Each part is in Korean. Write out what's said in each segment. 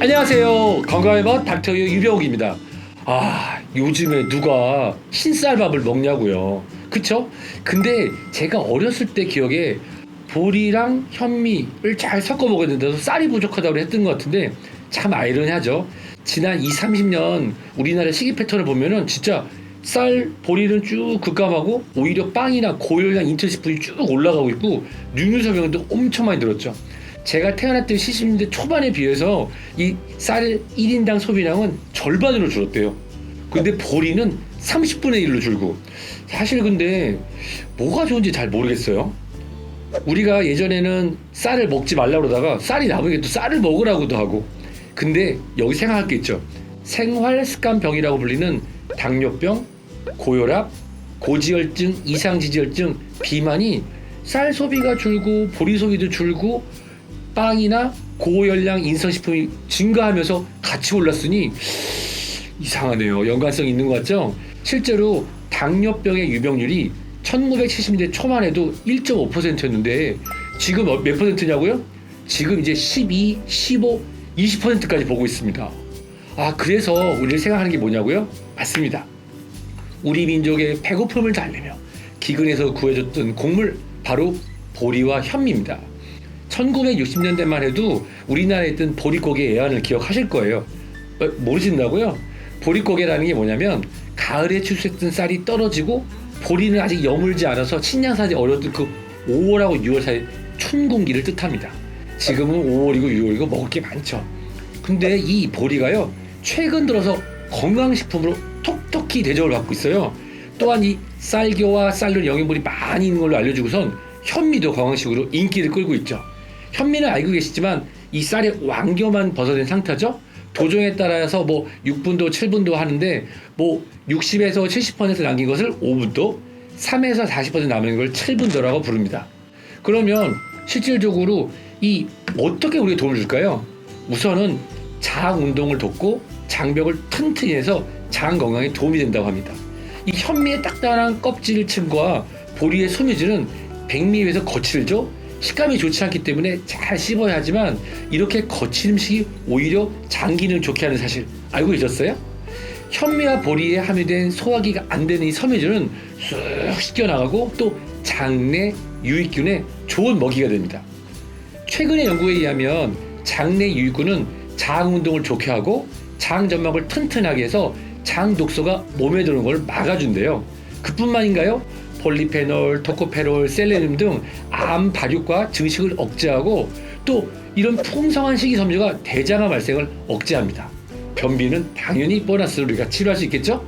안녕하세요. 건강의 맛 닥터 유병욱입니다. 아, 요즘에 누가 흰쌀밥을 먹냐고요. 그쵸? 근데 제가 어렸을 때 기억에 보리랑 현미를 잘 섞어 먹었는데도 쌀이 부족하다고 했던 것 같은데 참 아이러니하죠. 지난 2, 30년 우리나라 식이 패턴을 보면은 진짜 쌀, 보리는 쭉 급감하고 오히려 빵이나 고열량 인터 식품이 쭉 올라가고 있고 육류소비량도 엄청 많이 늘었죠. 제가 태어났던 70년대 초반에 비해서 이쌀 1인당 소비량은 절반으로 줄었대요. 근데 보리는 30분의 1로 줄고 사실 근데 뭐가 좋은지 잘 모르겠어요. 우리가 예전에는 쌀을 먹지 말라고 그러다가 쌀이 남으니까 또 쌀을 먹으라고도 하고 근데 여기 생각할 게 있죠. 생활 습관병이라고 불리는 당뇨병, 고혈압, 고지혈증, 이상지지혈증, 비만이 쌀 소비가 줄고 보리 소비도 줄고 빵이나 고열량 인성식품이 증가하면서 같이 올랐으니 이상하네요. 연관성 있는 것 같죠? 실제로 당뇨병의 유병률이 1970년대 초만 해도 1.5%였는데 지금 어- 몇 퍼센트냐고요? 지금 이제 12, 15, 20%까지 보고 있습니다. 아, 그래서 우리를 생각하는 게 뭐냐고요? 맞습니다. 우리 민족의 배고픔을 달래며 기근에서 구해줬던 곡물 바로 보리와 현미입니다. 1960년대만 해도 우리나라에 있던 보릿고개 애환을 기억하실 거예요. 어, 모르신다고요? 보릿고개라는 게 뭐냐면 가을에 출수했던 쌀이 떨어지고 보리는 아직 여물지 않아서 식량사지 어려웠던 그 5월하고 6월 사이 춘 공기를 뜻합니다. 지금은 5월이고 6월이고 먹을 게 많죠. 근데 이 보리가요 최근 들어서 건강식품으로 톡톡히 대접을 받고 있어요. 또한 이 쌀겨와 쌀로 영양분이 많이 있는 걸로 알려주고선 현미도 건강식으로 인기를 끌고 있죠. 현미는 알고 계시지만 이 쌀의 왕겨만 벗어낸 상태죠. 도종에 따라서 뭐 6분도 7분도 하는데 뭐 60에서 70% 남긴 것을 5분도, 3에서 40% 남은 걸 7분도라고 부릅니다. 그러면 실질적으로 이 어떻게 우리에 도움을 줄까요? 우선은 장 운동을 돕고 장벽을 튼튼히 해서 장 건강에 도움이 된다고 합니다. 이 현미의 딱딱한 껍질층과 보리의 소미질은 백미에 비해서 거칠죠. 식감이 좋지 않기 때문에 잘 씹어야 하지만 이렇게 거친 음식이 오히려 장 기능 좋게 하는 사실 알고 계셨어요? 현미와 보리에 함유된 소화기가 안 되는 이 섬유질은 쑥 씻겨나가고 또 장내 유익균에 좋은 먹이가 됩니다. 최근의 연구에 의하면 장내 유익균은 장 운동을 좋게 하고 장 점막을 튼튼하게 해서 장 독소가 몸에 들어오는 걸 막아준대요. 그뿐만인가요? 폴리페놀, 토코페롤, 셀레늄 등 암 발육과 증식을 억제하고 또 이런 풍성한 식이섬유가 대장암 발생을 억제합니다. 변비는 당연히 보너스로 우리가 치료할 수 있겠죠?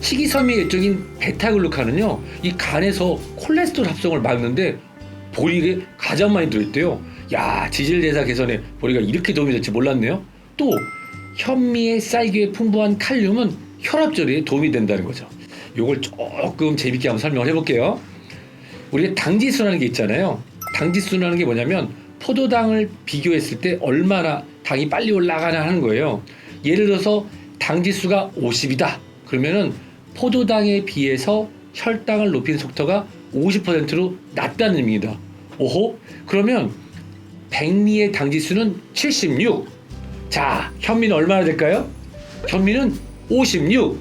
식이섬유의 일종인 베타글루칸은요, 이 간에서 콜레스테롤 합성을 막는데 보리에 가장 많이 들어있대요. 야, 지질대사 개선에 보리가 이렇게 도움이 될지 몰랐네요. 또 현미의 쌀기에 풍부한 칼륨은 혈압 조절에 도움이 된다는 거죠. 요걸 조금 재밌게 한번 설명을 해볼게요. 우리가 당지수라는 게 있잖아요. 당지수라는 게 뭐냐면 포도당을 비교했을 때 얼마나 당이 빨리 올라가나 하는 거예요. 예를 들어서 당지수가 50이다. 그러면은 포도당에 비해서 혈당을 높이는 속도가 50%로 낮다는 의미입니다. 오호? 그러면 백미의 당지수는 76. 자, 현미는 얼마나 될까요? 현미는 56.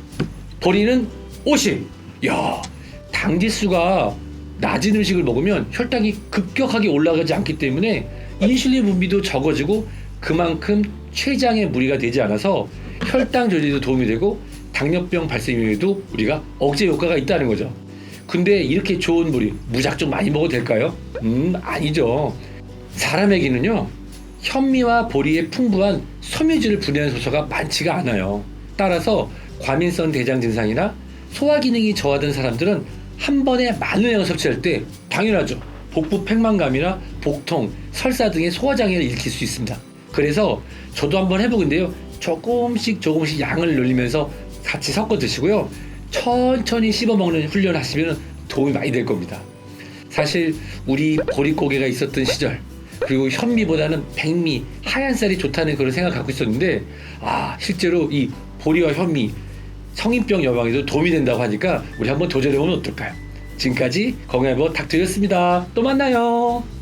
보리는 50. 야, 당지수가 낮은 음식을 먹으면 혈당이 급격하게 올라가지 않기 때문에 인슐린 분비도 적어지고 그만큼 췌장에 무리가 되지 않아서 혈당 조절에도 도움이 되고 당뇨병 발생에도 우리가 억제 효과가 있다는 거죠. 근데 이렇게 좋은 물이 무작정 많이 먹어도 될까요? 음, 아니죠. 사람에게는요, 현미와 보리의 풍부한 섬유질을 분해하는 소소가 많지가 않아요. 따라서 과민성 대장 증상이나 소화 기능이 저하된 사람들은 한 번에 많은 양을 섭취할 때 당연하죠. 복부 팽만감이나 복통, 설사 등의 소화 장애를 일으킬 수 있습니다. 그래서 저도 한번 해보건데요. 조금씩 조금씩 양을 늘리면서 같이 섞어 드시고요. 천천히 씹어 먹는 훈련 하시면 도움이 많이 될 겁니다. 사실 우리 보릿고개가 있었던 시절 그리고 현미보다는 백미 하얀 쌀이 좋다는 그런 생각 갖고 있었는데 아 실제로 이 보리와 현미 성인병 예방에도 도움이 된다고 하니까 우리 한번 도전해 보면 어떨까요? 지금까지 건강해보 닥터였습니다. 또 만나요.